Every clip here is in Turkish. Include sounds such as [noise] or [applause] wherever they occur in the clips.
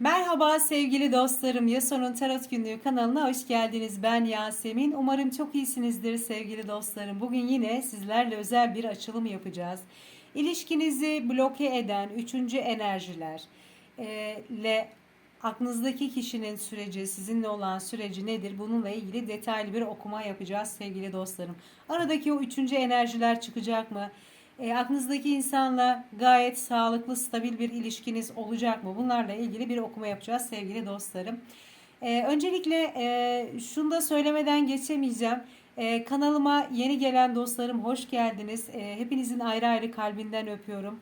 Merhaba sevgili dostlarım. Yason'un Tarot Günlüğü kanalına hoş geldiniz. Ben Yasemin. Umarım çok iyisinizdir sevgili dostlarım. Bugün yine sizlerle özel bir açılım yapacağız. İlişkinizi bloke eden üçüncü enerjiler e, ile aklınızdaki kişinin süreci, sizinle olan süreci nedir? Bununla ilgili detaylı bir okuma yapacağız sevgili dostlarım. Aradaki o üçüncü enerjiler çıkacak mı? E, aklınızdaki insanla gayet sağlıklı, stabil bir ilişkiniz olacak mı? Bunlarla ilgili bir okuma yapacağız sevgili dostlarım. E, öncelikle e, şunu da söylemeden geçemeyeceğim. E, kanalıma yeni gelen dostlarım hoş geldiniz. E, hepinizin ayrı ayrı kalbinden öpüyorum.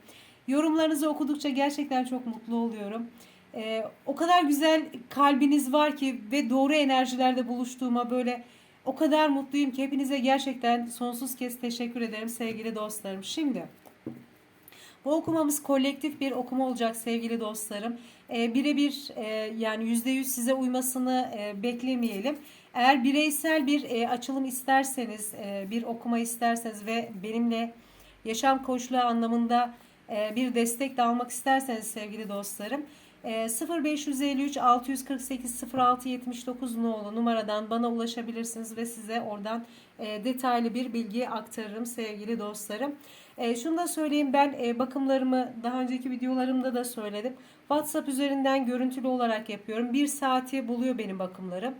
Yorumlarınızı okudukça gerçekten çok mutlu oluyorum. E, o kadar güzel kalbiniz var ki ve doğru enerjilerde buluştuğuma böyle o kadar mutluyum ki hepinize gerçekten sonsuz kez teşekkür ederim sevgili dostlarım. Şimdi bu okumamız kolektif bir okuma olacak sevgili dostlarım. E, Birebir e, yani %100 size uymasını e, beklemeyelim. Eğer bireysel bir e, açılım isterseniz, e, bir okuma isterseniz ve benimle yaşam koçluğu anlamında e, bir destek de almak isterseniz sevgili dostlarım e, 0553 648 06 79 nolu numaradan bana ulaşabilirsiniz ve size oradan e, detaylı bir bilgi aktarırım sevgili dostlarım. E, şunu da söyleyeyim ben e, bakımlarımı daha önceki videolarımda da söyledim. WhatsApp üzerinden görüntülü olarak yapıyorum. Bir saati buluyor benim bakımlarım.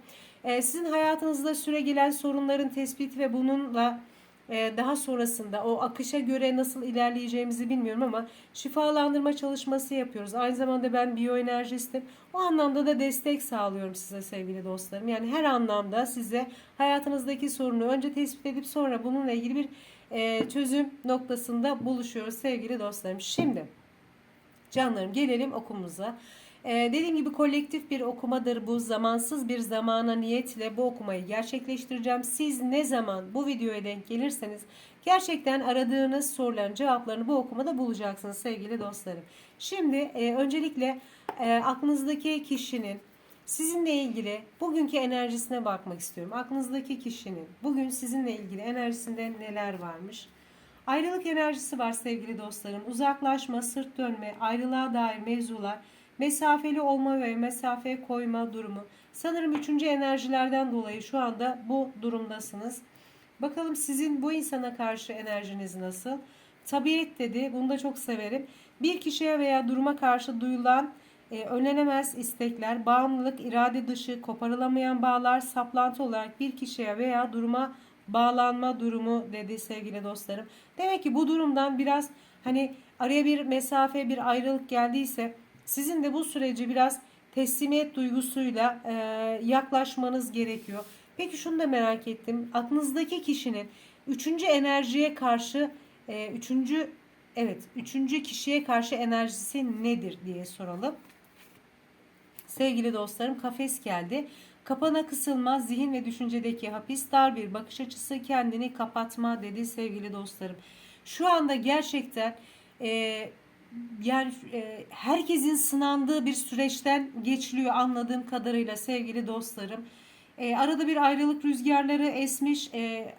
Sizin hayatınızda süre gelen sorunların tespiti ve bununla daha sonrasında o akışa göre nasıl ilerleyeceğimizi bilmiyorum ama şifalandırma çalışması yapıyoruz. Aynı zamanda ben biyoenerjistim. O anlamda da destek sağlıyorum size sevgili dostlarım. Yani her anlamda size hayatınızdaki sorunu önce tespit edip sonra bununla ilgili bir e, çözüm noktasında buluşuyoruz sevgili dostlarım. Şimdi canlarım gelelim okumumuza. Ee, dediğim gibi kolektif bir okumadır bu. Zamansız bir zamana niyetle bu okumayı gerçekleştireceğim. Siz ne zaman bu videoya denk gelirseniz gerçekten aradığınız soruların cevaplarını bu okumada bulacaksınız sevgili dostlarım. Şimdi e, öncelikle e, aklınızdaki kişinin sizinle ilgili bugünkü enerjisine bakmak istiyorum. Aklınızdaki kişinin bugün sizinle ilgili enerjisinde neler varmış? Ayrılık enerjisi var sevgili dostlarım. Uzaklaşma, sırt dönme, ayrılığa dair mevzular mesafeli olma ve mesafeye koyma durumu. Sanırım üçüncü enerjilerden dolayı şu anda bu durumdasınız. Bakalım sizin bu insana karşı enerjiniz nasıl? Tabiat dedi. Bunu da çok severim. Bir kişiye veya duruma karşı duyulan e, önlenemez istekler, bağımlılık, irade dışı, koparılamayan bağlar, saplantı olarak bir kişiye veya duruma bağlanma durumu dedi sevgili dostlarım. Demek ki bu durumdan biraz hani araya bir mesafe, bir ayrılık geldiyse sizin de bu süreci biraz teslimiyet duygusuyla e, yaklaşmanız gerekiyor. Peki şunu da merak ettim. Aklınızdaki kişinin üçüncü enerjiye karşı e, üçüncü evet üçüncü kişiye karşı enerjisi nedir diye soralım. Sevgili dostlarım kafes geldi. Kapana kısılma, zihin ve düşüncedeki hapis, dar bir bakış açısı, kendini kapatma dedi sevgili dostlarım. Şu anda gerçekten e, yani e, herkesin sınandığı bir süreçten geçiliyor anladığım kadarıyla sevgili dostlarım. E, arada bir ayrılık rüzgarları esmiş. E,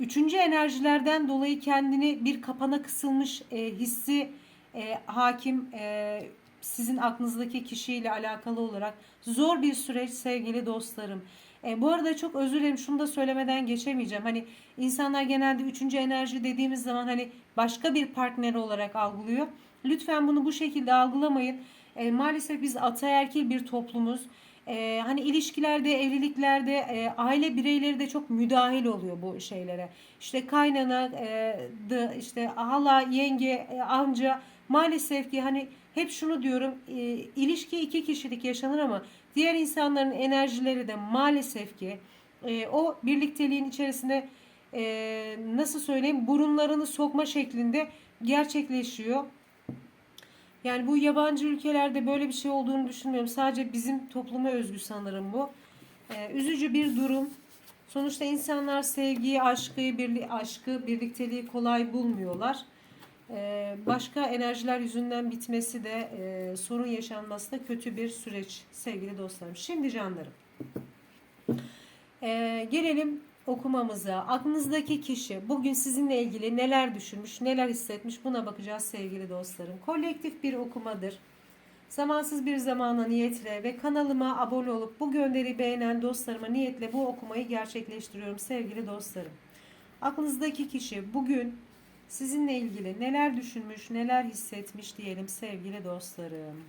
üçüncü enerjilerden dolayı kendini bir kapana kısılmış e, hissi e, hakim e, sizin aklınızdaki kişiyle alakalı olarak zor bir süreç sevgili dostlarım. E, bu arada çok özür dilerim şunu da söylemeden geçemeyeceğim. Hani insanlar genelde üçüncü enerji dediğimiz zaman hani başka bir partner olarak algılıyor. Lütfen bunu bu şekilde algılamayın. E, maalesef biz ataerkil bir toplumuz. E, hani ilişkilerde, evliliklerde e, aile bireyleri de çok müdahil oluyor bu şeylere. İşte kaynana, e, da, işte hala, yenge, e, amca maalesef ki hani hep şunu diyorum e, ilişki iki kişilik yaşanır ama diğer insanların enerjileri de maalesef ki e, o birlikteliğin içerisinde e, nasıl söyleyeyim burunlarını sokma şeklinde gerçekleşiyor. Yani bu yabancı ülkelerde böyle bir şey olduğunu düşünmüyorum. Sadece bizim topluma özgü sanırım bu. Ee, üzücü bir durum. Sonuçta insanlar sevgiyi, aşkı, birli, aşkı, birlikteliği kolay bulmuyorlar. Ee, başka enerjiler yüzünden bitmesi de e, sorun yaşanması da kötü bir süreç sevgili dostlarım. Şimdi canlarım. Ee, gelelim okumamıza. Aklınızdaki kişi bugün sizinle ilgili neler düşünmüş, neler hissetmiş buna bakacağız sevgili dostlarım. Kolektif bir okumadır. Zamansız bir zamana niyetle ve kanalıma abone olup bu gönderi beğenen dostlarıma niyetle bu okumayı gerçekleştiriyorum sevgili dostlarım. Aklınızdaki kişi bugün sizinle ilgili neler düşünmüş, neler hissetmiş diyelim sevgili dostlarım.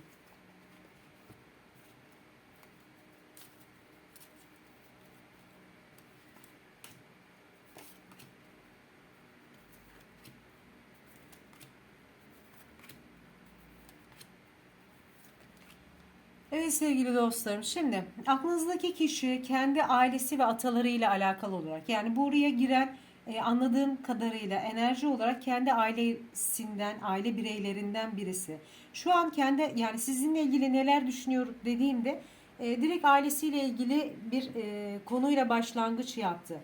Evet sevgili dostlarım şimdi aklınızdaki kişi kendi ailesi ve atalarıyla alakalı olarak yani buraya giren e, anladığım kadarıyla enerji olarak kendi ailesinden aile bireylerinden birisi. Şu an kendi yani sizinle ilgili neler düşünüyor dediğimde e, direkt ailesiyle ilgili bir e, konuyla başlangıç yaptı.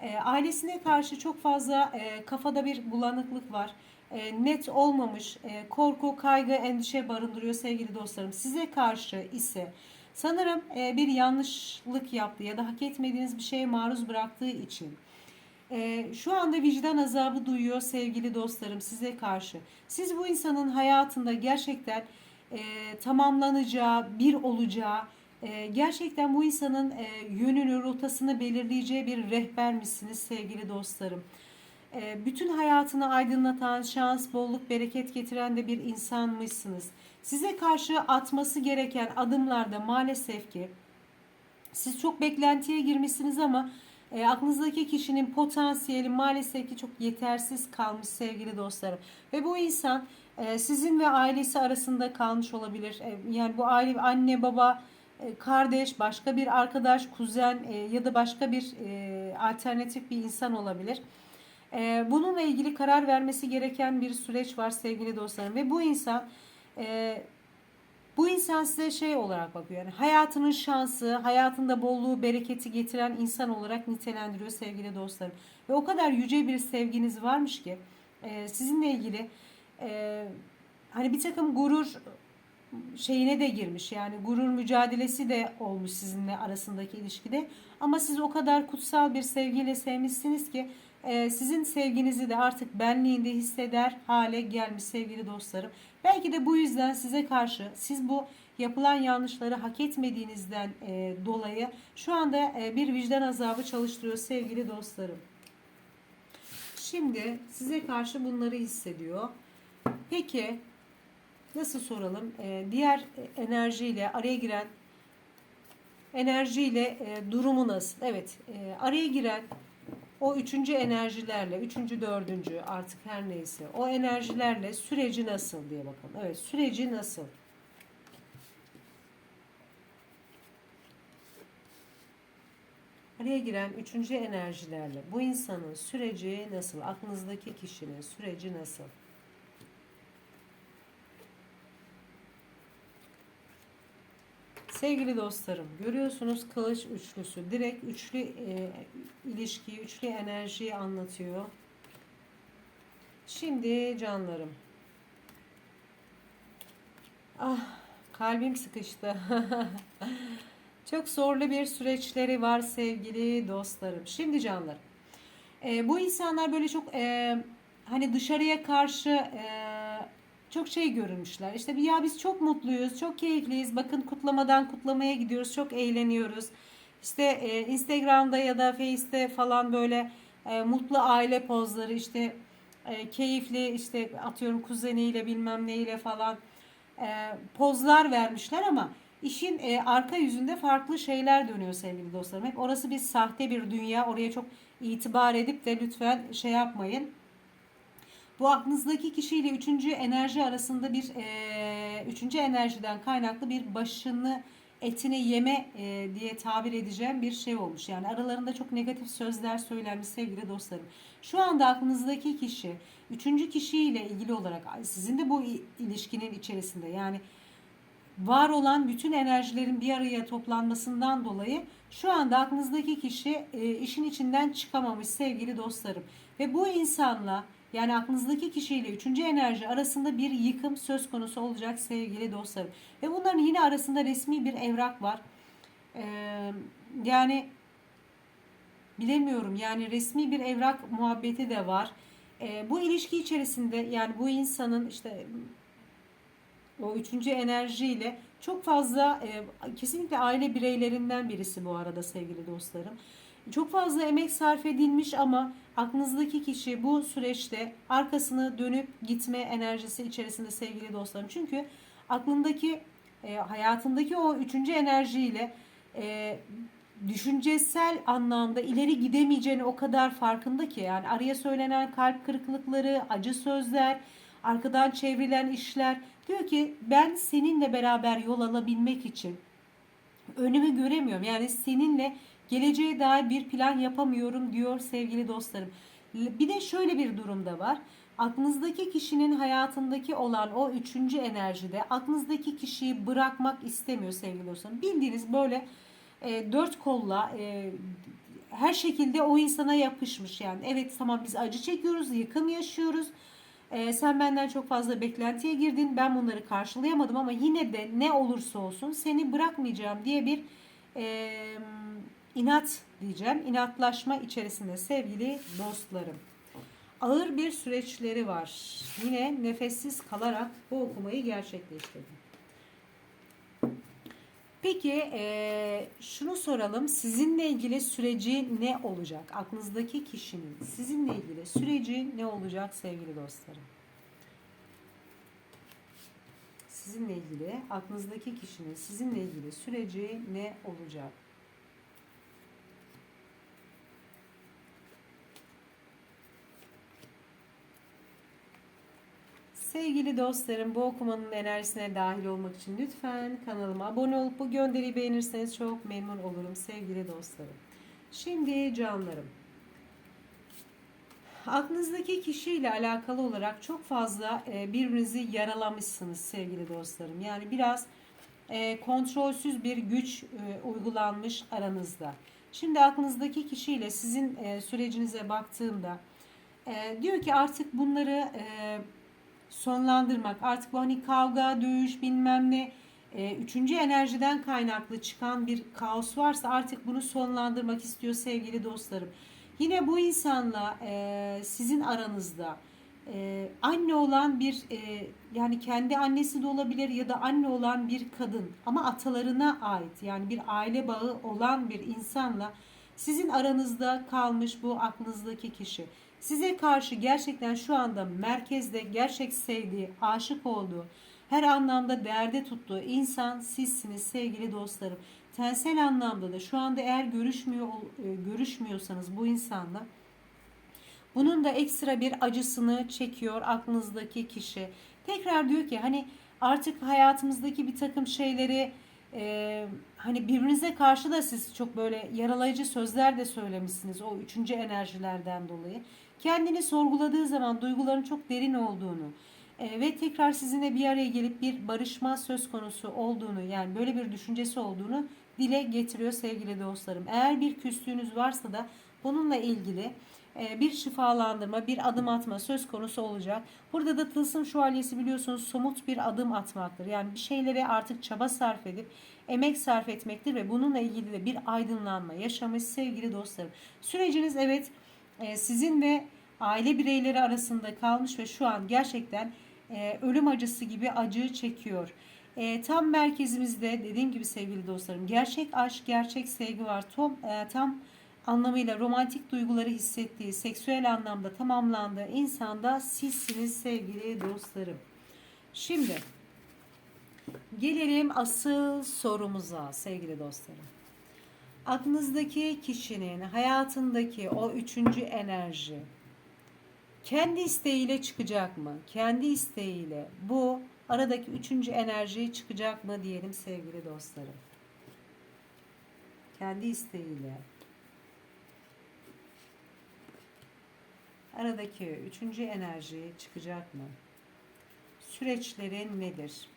E, ailesine karşı çok fazla e, kafada bir bulanıklık var e, net olmamış e, korku, kaygı, endişe barındırıyor sevgili dostlarım. Size karşı ise sanırım e, bir yanlışlık yaptı ya da hak etmediğiniz bir şeye maruz bıraktığı için e, şu anda vicdan azabı duyuyor sevgili dostlarım size karşı. Siz bu insanın hayatında gerçekten e, tamamlanacağı, bir olacağı, e, gerçekten bu insanın e, yönünü, rotasını belirleyeceği bir rehber misiniz sevgili dostlarım? E, bütün hayatını aydınlatan, şans, bolluk, bereket getiren de bir insanmışsınız. Size karşı atması gereken adımlarda maalesef ki siz çok beklentiye girmişsiniz ama e, aklınızdaki kişinin potansiyeli maalesef ki çok yetersiz kalmış sevgili dostlarım. Ve bu insan e, sizin ve ailesi arasında kalmış olabilir. E, yani bu aile anne baba e, kardeş, başka bir arkadaş, kuzen e, ya da başka bir e, alternatif bir insan olabilir. E, bununla ilgili karar vermesi gereken bir süreç var sevgili dostlarım ve bu insan e, bu insan size şey olarak bakıyor. Yani hayatının şansı, hayatında bolluğu, bereketi getiren insan olarak nitelendiriyor sevgili dostlarım. Ve o kadar yüce bir sevginiz varmış ki e, sizinle ilgili e, hani bir takım gurur şeyine de girmiş. Yani gurur mücadelesi de olmuş sizinle arasındaki ilişkide. Ama siz o kadar kutsal bir sevgiyle sevmişsiniz ki e, sizin sevginizi de artık benliğinde hisseder hale gelmiş sevgili dostlarım. Belki de bu yüzden size karşı siz bu yapılan yanlışları hak etmediğinizden e, dolayı şu anda e, bir vicdan azabı çalıştırıyor sevgili dostlarım. Şimdi size karşı bunları hissediyor. Peki nasıl soralım? E, diğer enerjiyle araya giren enerjiyle e, durumu nasıl? Evet, e, araya giren o üçüncü enerjilerle, üçüncü, dördüncü artık her neyse o enerjilerle süreci nasıl diye bakalım. Evet, süreci nasıl? Araya giren üçüncü enerjilerle bu insanın süreci nasıl? Aklınızdaki kişinin süreci nasıl? Sevgili dostlarım, görüyorsunuz kılıç üçlüsü. Direkt üçlü e, ilişkiyi, üçlü enerjiyi anlatıyor. Şimdi canlarım. Ah, kalbim sıkıştı. [laughs] Çok zorlu bir süreçleri var sevgili dostlarım. Şimdi canlarım. E, bu insanlar böyle çok e, hani dışarıya karşı e, çok şey görünmüşler. İşte ya biz çok mutluyuz, çok keyifliyiz. Bakın kutlamadan kutlamaya gidiyoruz, çok eğleniyoruz. İşte e, Instagram'da ya da Face'te falan böyle e, mutlu aile pozları işte e, keyifli işte atıyorum kuzeniyle bilmem neyle falan e, pozlar vermişler ama işin e, arka yüzünde farklı şeyler dönüyor sevgili dostlarım. Hep orası bir sahte bir dünya. Oraya çok itibar edip de lütfen şey yapmayın bu aklınızdaki kişiyle üçüncü enerji arasında bir e, üçüncü enerjiden kaynaklı bir başını etini yeme e, diye tabir edeceğim bir şey olmuş. Yani aralarında çok negatif sözler söylenmiş sevgili dostlarım. Şu anda aklınızdaki kişi üçüncü kişiyle ilgili olarak sizin de bu ilişkinin içerisinde yani var olan bütün enerjilerin bir araya toplanmasından dolayı şu anda aklınızdaki kişi e, işin içinden çıkamamış sevgili dostlarım. Ve bu insanla yani aklınızdaki kişiyle üçüncü enerji arasında bir yıkım söz konusu olacak sevgili dostlarım. Ve bunların yine arasında resmi bir evrak var. Ee, yani bilemiyorum yani resmi bir evrak muhabbeti de var. Ee, bu ilişki içerisinde yani bu insanın işte o üçüncü enerjiyle çok fazla e, kesinlikle aile bireylerinden birisi bu arada sevgili dostlarım. Çok fazla emek sarf edilmiş ama aklınızdaki kişi bu süreçte arkasını dönüp gitme enerjisi içerisinde sevgili dostlarım. Çünkü aklındaki e, hayatındaki o üçüncü enerjiyle e, düşüncesel anlamda ileri gidemeyeceğini o kadar farkında ki yani araya söylenen kalp kırıklıkları, acı sözler, arkadan çevrilen işler diyor ki ben seninle beraber yol alabilmek için önümü göremiyorum. Yani seninle geleceğe dair bir plan yapamıyorum diyor sevgili dostlarım. Bir de şöyle bir durumda var. Aklınızdaki kişinin hayatındaki olan o üçüncü enerjide aklınızdaki kişiyi bırakmak istemiyor sevgili dostlarım. Bildiğiniz böyle e, dört kolla e, her şekilde o insana yapışmış yani. Evet tamam biz acı çekiyoruz, yıkım yaşıyoruz. E, sen benden çok fazla beklentiye girdin. Ben bunları karşılayamadım ama yine de ne olursa olsun seni bırakmayacağım diye bir e, inat diyeceğim. İnatlaşma içerisinde sevgili dostlarım. Ağır bir süreçleri var. Yine nefessiz kalarak bu okumayı gerçekleştirdim. Peki e, şunu soralım. Sizinle ilgili süreci ne olacak? Aklınızdaki kişinin sizinle ilgili süreci ne olacak sevgili dostlarım? Sizinle ilgili aklınızdaki kişinin sizinle ilgili süreci ne olacak? Sevgili dostlarım bu okumanın enerjisine dahil olmak için lütfen kanalıma abone olup bu gönderiyi beğenirseniz çok memnun olurum sevgili dostlarım. Şimdi canlarım. Aklınızdaki kişiyle alakalı olarak çok fazla e, birbirinizi yaralamışsınız sevgili dostlarım. Yani biraz e, kontrolsüz bir güç e, uygulanmış aranızda. Şimdi aklınızdaki kişiyle sizin sürecinize baktığımda diyor ki artık bunları sonlandırmak. Artık bu hani kavga, dövüş bilmem ne e, üçüncü enerjiden kaynaklı çıkan bir kaos varsa artık bunu sonlandırmak istiyor sevgili dostlarım. Yine bu insanla e, sizin aranızda e, anne olan bir e, yani kendi annesi de olabilir ya da anne olan bir kadın ama atalarına ait yani bir aile bağı olan bir insanla sizin aranızda kalmış bu aklınızdaki kişi. Size karşı gerçekten şu anda merkezde gerçek sevdiği, aşık olduğu, her anlamda derde tuttuğu insan sizsiniz sevgili dostlarım. Tensel anlamda da şu anda eğer görüşmüyor e, görüşmüyorsanız bu insanla bunun da ekstra bir acısını çekiyor aklınızdaki kişi. Tekrar diyor ki hani artık hayatımızdaki bir takım şeyleri e, hani birbirinize karşı da siz çok böyle yaralayıcı sözler de söylemişsiniz o üçüncü enerjilerden dolayı. Kendini sorguladığı zaman duyguların çok derin olduğunu e, ve tekrar sizinle bir araya gelip bir barışma söz konusu olduğunu yani böyle bir düşüncesi olduğunu dile getiriyor sevgili dostlarım. Eğer bir küslüğünüz varsa da bununla ilgili e, bir şifalandırma, bir adım atma söz konusu olacak. Burada da tılsım şövalyesi biliyorsunuz somut bir adım atmaktır. Yani bir şeylere artık çaba sarf edip emek sarf etmektir ve bununla ilgili de bir aydınlanma yaşamış sevgili dostlarım. Süreciniz evet sizin ve aile bireyleri arasında kalmış ve şu an gerçekten e, ölüm acısı gibi acı çekiyor. E, tam merkezimizde dediğim gibi sevgili dostlarım gerçek aşk, gerçek sevgi var. Tam, tam anlamıyla romantik duyguları hissettiği, seksüel anlamda tamamlandığı insanda sizsiniz sevgili dostlarım. Şimdi gelelim asıl sorumuza sevgili dostlarım aklınızdaki kişinin hayatındaki o üçüncü enerji kendi isteğiyle çıkacak mı? Kendi isteğiyle bu aradaki üçüncü enerji çıkacak mı diyelim sevgili dostlarım. Kendi isteğiyle aradaki üçüncü enerji çıkacak mı? Süreçlerin nedir?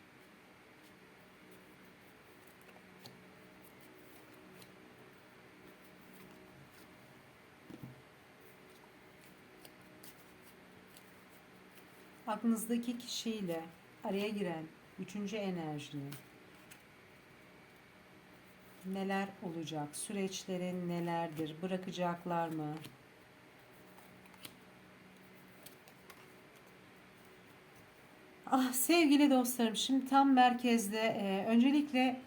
Aklınızdaki kişiyle araya giren üçüncü enerji neler olacak? Süreçlerin nelerdir? Bırakacaklar mı? Ah sevgili dostlarım şimdi tam merkezde e, öncelikle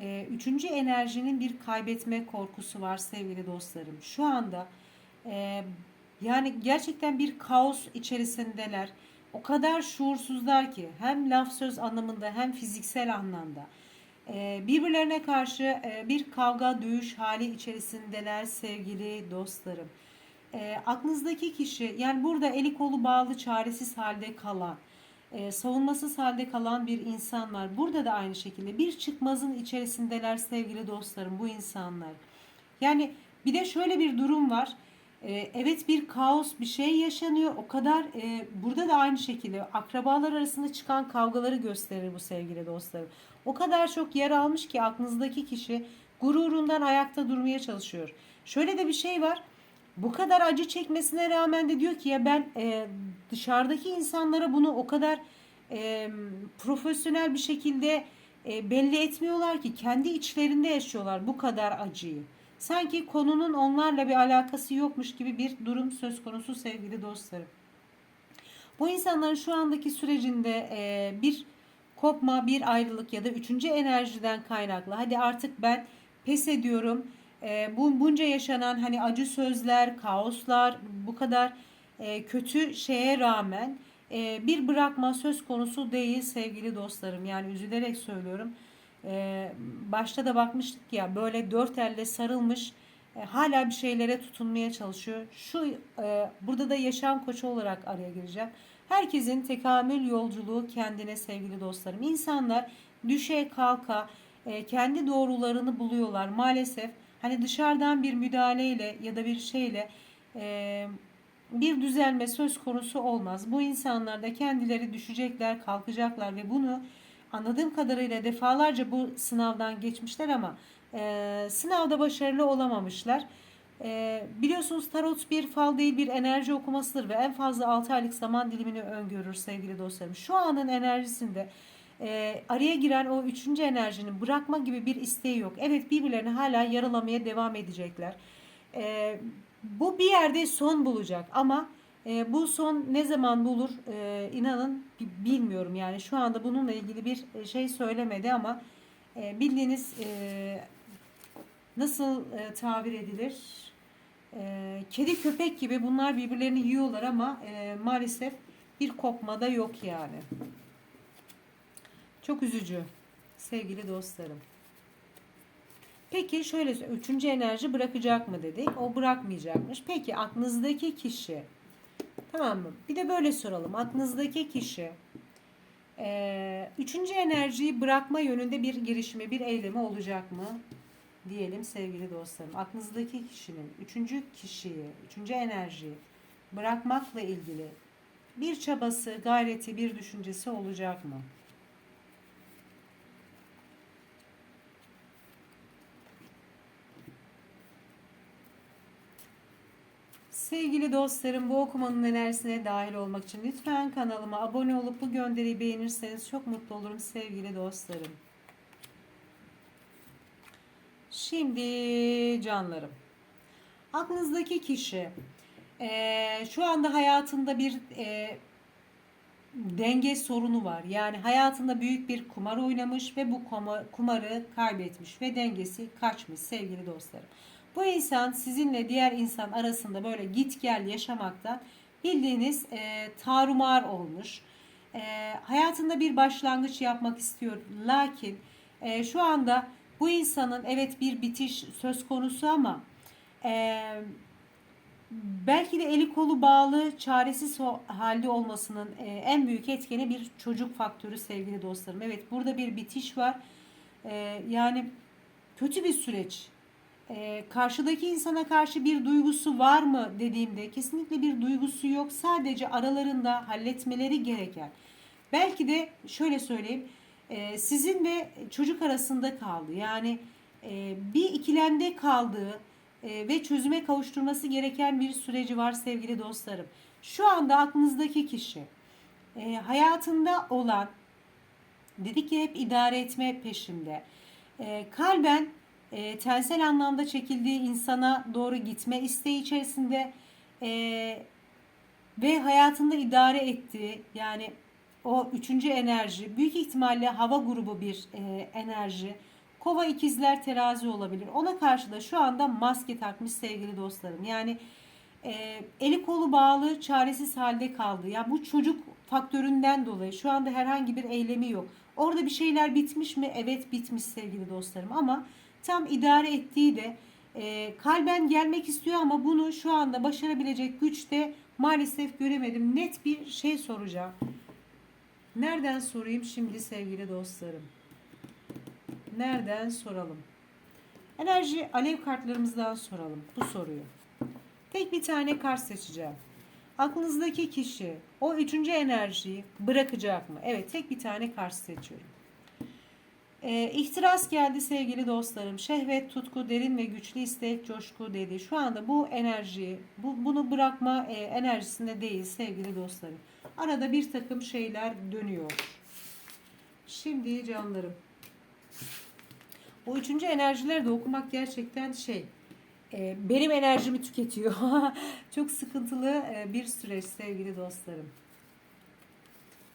e, üçüncü enerjinin bir kaybetme korkusu var sevgili dostlarım. Şu anda e, yani gerçekten bir kaos içerisindeler. O kadar şuursuzlar ki hem laf söz anlamında hem fiziksel anlamda. E, birbirlerine karşı e, bir kavga dövüş hali içerisindeler sevgili dostlarım. E, aklınızdaki kişi yani burada eli kolu bağlı çaresiz halde kalan e, savunmasız halde kalan bir insan var. Burada da aynı şekilde bir çıkmazın içerisindeler sevgili dostlarım bu insanlar. Yani bir de şöyle bir durum var. E, evet bir kaos bir şey yaşanıyor. O kadar e, burada da aynı şekilde akrabalar arasında çıkan kavgaları gösterir bu sevgili dostlarım. O kadar çok yer almış ki aklınızdaki kişi gururundan ayakta durmaya çalışıyor. Şöyle de bir şey var bu kadar acı çekmesine rağmen de diyor ki ya ben e, dışarıdaki insanlara bunu o kadar e, profesyonel bir şekilde e, belli etmiyorlar ki kendi içlerinde yaşıyorlar bu kadar acıyı. Sanki konunun onlarla bir alakası yokmuş gibi bir durum söz konusu sevgili dostlarım. Bu insanların şu andaki sürecinde e, bir kopma, bir ayrılık ya da üçüncü enerjiden kaynaklı. Hadi artık ben pes ediyorum e, bu bunca yaşanan hani acı sözler, kaoslar, bu kadar e, kötü şeye rağmen e, bir bırakma söz konusu değil sevgili dostlarım. Yani üzülerek söylüyorum. E, başta da bakmıştık ya böyle dört elle sarılmış e, hala bir şeylere tutunmaya çalışıyor. Şu e, burada da yaşam koçu olarak araya gireceğim. Herkesin tekamül yolculuğu kendine sevgili dostlarım. İnsanlar düşe kalka e, kendi doğrularını buluyorlar. Maalesef Hani dışarıdan bir müdahaleyle ya da bir şeyle e, bir düzelme söz konusu olmaz. Bu insanlar da kendileri düşecekler, kalkacaklar ve bunu anladığım kadarıyla defalarca bu sınavdan geçmişler ama e, sınavda başarılı olamamışlar. E, biliyorsunuz tarot bir fal değil bir enerji okumasıdır ve en fazla 6 aylık zaman dilimini öngörür sevgili dostlarım. Şu anın enerjisinde e, araya giren o üçüncü enerjinin bırakma gibi bir isteği yok. Evet birbirlerini hala yaralamaya devam edecekler. E, bu bir yerde son bulacak ama e, bu son ne zaman bulur e, inanın bilmiyorum yani şu anda bununla ilgili bir şey söylemedi ama e, bildiğiniz e, nasıl e, tabir edilir e, kedi köpek gibi bunlar birbirlerini yiyorlar ama e, maalesef bir kopma da yok yani. Çok üzücü sevgili dostlarım. Peki şöyle üçüncü enerji bırakacak mı dedik. O bırakmayacakmış. Peki aklınızdaki kişi tamam mı? Bir de böyle soralım. Aklınızdaki kişi e, üçüncü enerjiyi bırakma yönünde bir girişimi, bir eylemi olacak mı? Diyelim sevgili dostlarım. Aklınızdaki kişinin üçüncü kişiyi, üçüncü enerjiyi bırakmakla ilgili bir çabası, gayreti, bir düşüncesi olacak mı? Sevgili dostlarım bu okumanın enerjisine dahil olmak için lütfen kanalıma abone olup bu gönderiyi beğenirseniz çok mutlu olurum sevgili dostlarım. Şimdi canlarım. Aklınızdaki kişi e, şu anda hayatında bir e, denge sorunu var. Yani hayatında büyük bir kumar oynamış ve bu kumarı kaybetmiş ve dengesi kaçmış sevgili dostlarım. Bu insan sizinle diğer insan arasında böyle git gel yaşamaktan bildiğiniz e, tarumar olmuş. E, hayatında bir başlangıç yapmak istiyor. Lakin e, şu anda bu insanın evet bir bitiş söz konusu ama e, belki de eli kolu bağlı, çaresiz halde olmasının e, en büyük etkeni bir çocuk faktörü sevgili dostlarım. Evet burada bir bitiş var. E, yani kötü bir süreç e, karşıdaki insana karşı bir duygusu var mı dediğimde kesinlikle bir duygusu yok. Sadece aralarında halletmeleri gereken. Belki de şöyle söyleyeyim e, sizin ve çocuk arasında kaldı. Yani e, bir ikilemde kaldığı ve çözüme kavuşturması gereken bir süreci var sevgili dostlarım. Şu anda aklınızdaki kişi hayatında olan dedik ki hep idare etme peşinde. Kalben e, tensel anlamda çekildiği insana doğru gitme isteği içerisinde e, ve hayatında idare ettiği yani o üçüncü enerji büyük ihtimalle hava grubu bir e, enerji. Kova ikizler terazi olabilir. Ona karşı da şu anda maske takmış sevgili dostlarım. Yani e, eli kolu bağlı çaresiz halde kaldı. Ya bu çocuk faktöründen dolayı şu anda herhangi bir eylemi yok. Orada bir şeyler bitmiş mi? Evet bitmiş sevgili dostlarım ama tam idare ettiği de e, kalben gelmek istiyor ama bunu şu anda başarabilecek güçte maalesef göremedim. Net bir şey soracağım. Nereden sorayım şimdi sevgili dostlarım? Nereden soralım? Enerji alev kartlarımızdan soralım bu soruyu. Tek bir tane kart seçeceğim. Aklınızdaki kişi o üçüncü enerjiyi bırakacak mı? Evet tek bir tane kart seçiyorum. Ee, ihtiras geldi sevgili dostlarım. Şehvet, tutku, derin ve güçlü istek, coşku dedi. Şu anda bu enerjiyi, bu, bunu bırakma e, enerjisinde değil sevgili dostlarım. Arada bir takım şeyler dönüyor. Şimdi canlarım. Bu üçüncü enerjileri de okumak gerçekten şey, e, benim enerjimi tüketiyor. [laughs] Çok sıkıntılı e, bir süreç sevgili dostlarım.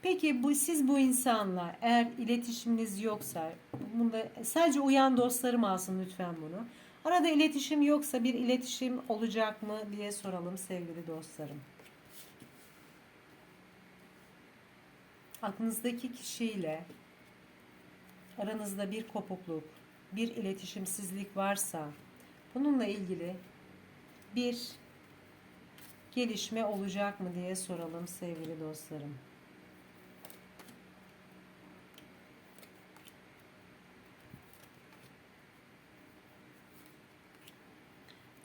Peki bu siz bu insanla eğer iletişiminiz yoksa bunda sadece uyan dostlarım alsın lütfen bunu. Arada iletişim yoksa bir iletişim olacak mı diye soralım sevgili dostlarım. Aklınızdaki kişiyle aranızda bir kopukluk, bir iletişimsizlik varsa bununla ilgili bir gelişme olacak mı diye soralım sevgili dostlarım.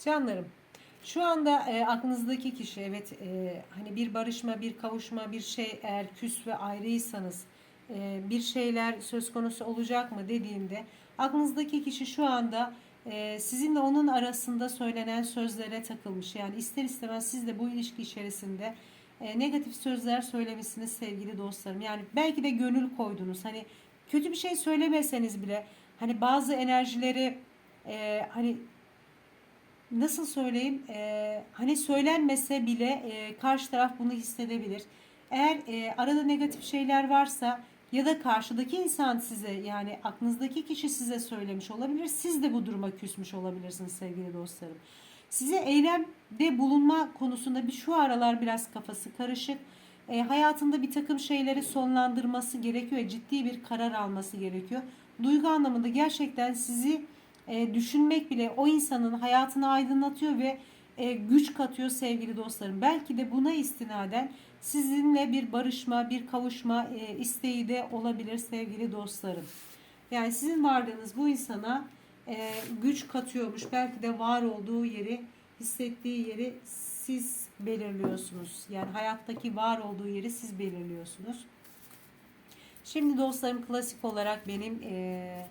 Canlarım, şu anda e, aklınızdaki kişi evet e, hani bir barışma, bir kavuşma, bir şey eğer küs ve ayrıysanız e, bir şeyler söz konusu olacak mı dediğimde aklınızdaki kişi şu anda e, sizinle onun arasında söylenen sözlere takılmış. Yani ister istemez siz de bu ilişki içerisinde e, negatif sözler söylemişsiniz sevgili dostlarım. Yani belki de gönül koydunuz. Hani kötü bir şey söylemeseniz bile hani bazı enerjileri e, hani nasıl söyleyeyim e, hani söylenmese bile e, karşı taraf bunu hissedebilir. Eğer e, arada negatif şeyler varsa ya da karşıdaki insan size yani aklınızdaki kişi size söylemiş olabilir. Siz de bu duruma küsmüş olabilirsiniz sevgili dostlarım. Size eylemde bulunma konusunda bir şu aralar biraz kafası karışık. E, hayatında bir takım şeyleri sonlandırması gerekiyor. Ciddi bir karar alması gerekiyor. Duygu anlamında gerçekten sizi e, düşünmek bile o insanın hayatını aydınlatıyor ve e, güç katıyor sevgili dostlarım. Belki de buna istinaden sizinle bir barışma, bir kavuşma e, isteği de olabilir sevgili dostlarım. Yani sizin varlığınız bu insana e, güç katıyormuş. Belki de var olduğu yeri, hissettiği yeri siz belirliyorsunuz. Yani hayattaki var olduğu yeri siz belirliyorsunuz. Şimdi dostlarım klasik olarak benim e,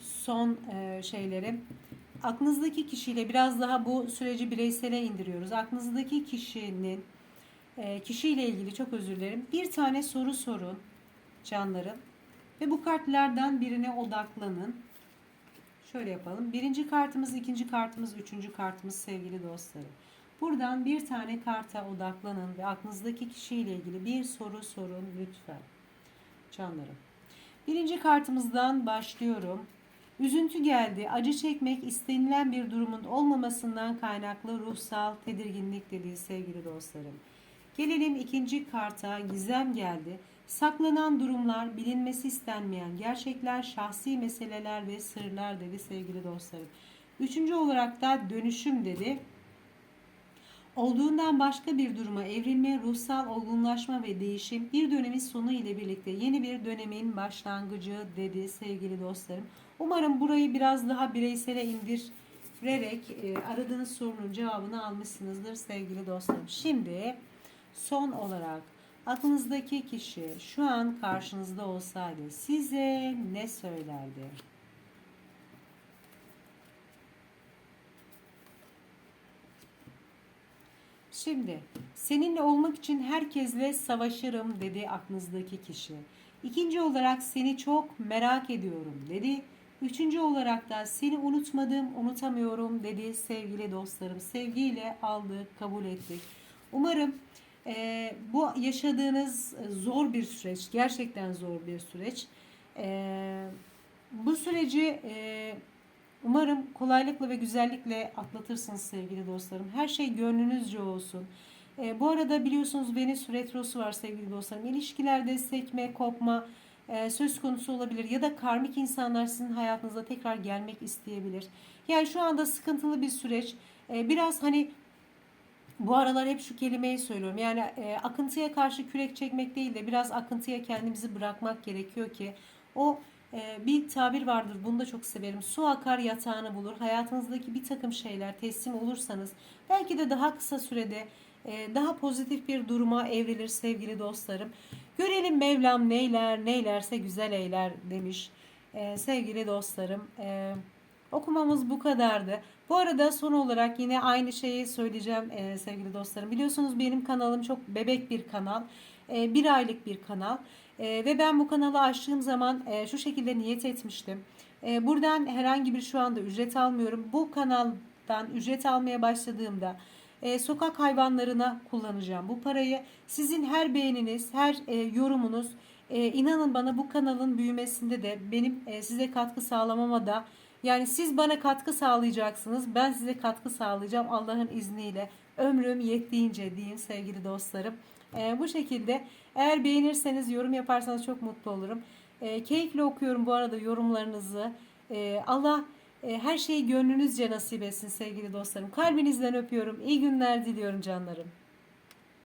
son e, şeylerim. Aklınızdaki kişiyle biraz daha bu süreci bireysele indiriyoruz. Aklınızdaki kişinin e, kişiyle ilgili çok özür dilerim. Bir tane soru sorun canlarım. Ve bu kartlardan birine odaklanın. Şöyle yapalım. Birinci kartımız, ikinci kartımız, üçüncü kartımız sevgili dostlarım. Buradan bir tane karta odaklanın ve aklınızdaki kişiyle ilgili bir soru sorun lütfen. Canlarım. Birinci kartımızdan başlıyorum. Üzüntü geldi. Acı çekmek istenilen bir durumun olmamasından kaynaklı ruhsal tedirginlik dediği sevgili dostlarım. Gelelim ikinci karta gizem geldi. Saklanan durumlar, bilinmesi istenmeyen gerçekler, şahsi meseleler ve sırlar dedi sevgili dostlarım. Üçüncü olarak da dönüşüm dedi. Olduğundan başka bir duruma evrilme, ruhsal olgunlaşma ve değişim bir dönemin sonu ile birlikte yeni bir dönemin başlangıcı dedi sevgili dostlarım. Umarım burayı biraz daha bireysele indirerek e, aradığınız sorunun cevabını almışsınızdır sevgili dostlarım. Şimdi son olarak aklınızdaki kişi şu an karşınızda olsaydı size ne söylerdi? Şimdi seninle olmak için herkesle savaşırım dedi aklınızdaki kişi. İkinci olarak seni çok merak ediyorum dedi. Üçüncü olarak da seni unutmadım, unutamıyorum dedi sevgili dostlarım. Sevgiyle aldık, kabul ettik. Umarım e, bu yaşadığınız zor bir süreç, gerçekten zor bir süreç. E, bu süreci e, umarım kolaylıkla ve güzellikle atlatırsınız sevgili dostlarım. Her şey gönlünüzce olsun. E, bu arada biliyorsunuz Venüs retrosu var sevgili dostlarım. İlişkilerde sekme, kopma e, söz konusu olabilir ya da karmik insanlar sizin hayatınıza tekrar gelmek isteyebilir. Yani şu anda sıkıntılı bir süreç. E, biraz hani bu aralar hep şu kelimeyi söylüyorum. Yani e, akıntıya karşı kürek çekmek değil de biraz akıntıya kendimizi bırakmak gerekiyor ki o bir tabir vardır. Bunu da çok severim. Su akar yatağını bulur. Hayatınızdaki bir takım şeyler teslim olursanız belki de daha kısa sürede daha pozitif bir duruma evrilir sevgili dostlarım. Görelim Mevlam neyler neylerse güzel eyler demiş e, sevgili dostlarım. E, okumamız bu kadardı. Bu arada son olarak yine aynı şeyi söyleyeceğim sevgili dostlarım. Biliyorsunuz benim kanalım çok bebek bir kanal. Bir aylık bir kanal. Ve ben bu kanalı açtığım zaman şu şekilde niyet etmiştim. Buradan herhangi bir şu anda ücret almıyorum. Bu kanaldan ücret almaya başladığımda e, sokak hayvanlarına kullanacağım bu parayı. Sizin her beğeniniz, her e, yorumunuz e, inanın bana bu kanalın büyümesinde de benim e, size katkı sağlamama da yani siz bana katkı sağlayacaksınız. Ben size katkı sağlayacağım Allah'ın izniyle. Ömrüm yettiğince diyeyim sevgili dostlarım. E, bu şekilde eğer beğenirseniz yorum yaparsanız çok mutlu olurum. E, keyifle okuyorum bu arada yorumlarınızı. E, Allah her şeyi gönlünüzce nasip etsin sevgili dostlarım. Kalbinizden öpüyorum. İyi günler diliyorum canlarım.